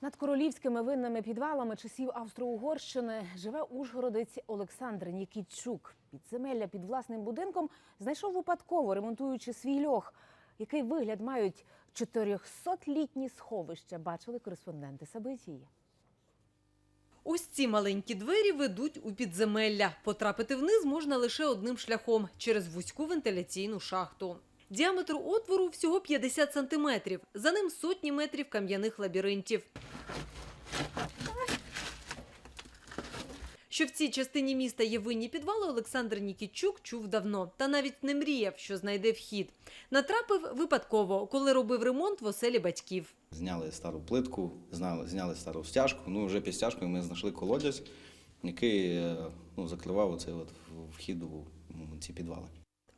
Над королівськими винними підвалами часів Австро-Угорщини живе ужгородець Олександр Нікітчук. Підземелля під власним будинком знайшов випадково, ремонтуючи свій льох. Який вигляд мають 400-літні сховища, бачили кореспонденти Сабитії. Ось ці маленькі двері ведуть у підземелля. Потрапити вниз можна лише одним шляхом – через вузьку вентиляційну шахту. Діаметр отвору всього 50 сантиметрів. За ним сотні метрів кам'яних лабіринтів. Що в цій частині міста є винні підвали, Олександр Нікітчук чув давно. Та навіть не мріяв, що знайде вхід. Натрапив випадково, коли робив ремонт в оселі батьків. Зняли стару плитку, зняли, стару стяжку. Ну, вже під стяжкою ми знайшли колодязь, який е, ну, закривав оцей от вхід у ці підвали.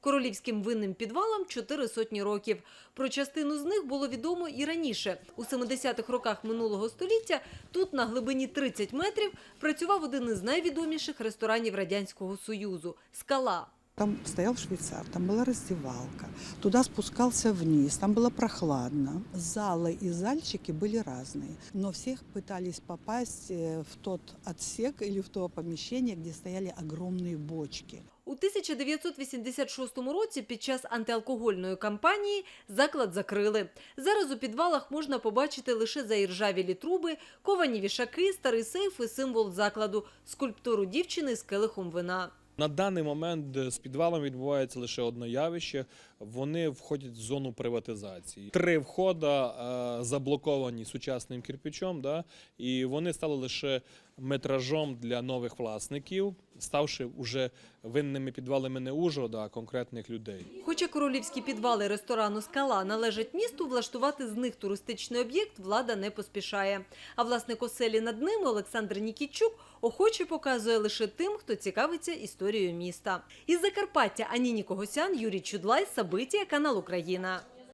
Королівським винним підвалам чотири сотні років. Про частину з них було відомо і раніше. У 70-х роках минулого століття тут на глибині 30 метрів працював один із найвідоміших ресторанів Радянського Союзу – «Скала». Там стоял швейцар, там была раздевалка. Туда спускался вниз, там было прохладно. Залы и зальчики были разные, но всех пытались попасть э, в тот отсек или в то помещение, где стояли огромные бочки. У 1986 році під час антиалкогольної кампанії заклад закрили. Зараз у підвалах можна побачити лише заіржавілі труби, ковані вішаки, старий сейф і символ закладу – скульптуру дівчини з келихом вина. На даний момент е, з підвалом відбувається лише одне явище. Вони входять в зону приватизації. Три входа е, заблоковані сучасним кирпичом, да, і вони стали лише метражом для нових власників, ставши вже винними підвалами не Ужгорода, а конкретних людей. Хоча королівські підвали ресторану «Скала» належать місту, влаштувати з них туристичний об'єкт влада не поспішає. А власник оселі над ними Олександр Нікітчук охоче показує лише тим, хто цікавиться історією міста. Із Закарпаття Аніні Когосян, Юрій Чудлай, Сабитія, канал Україна.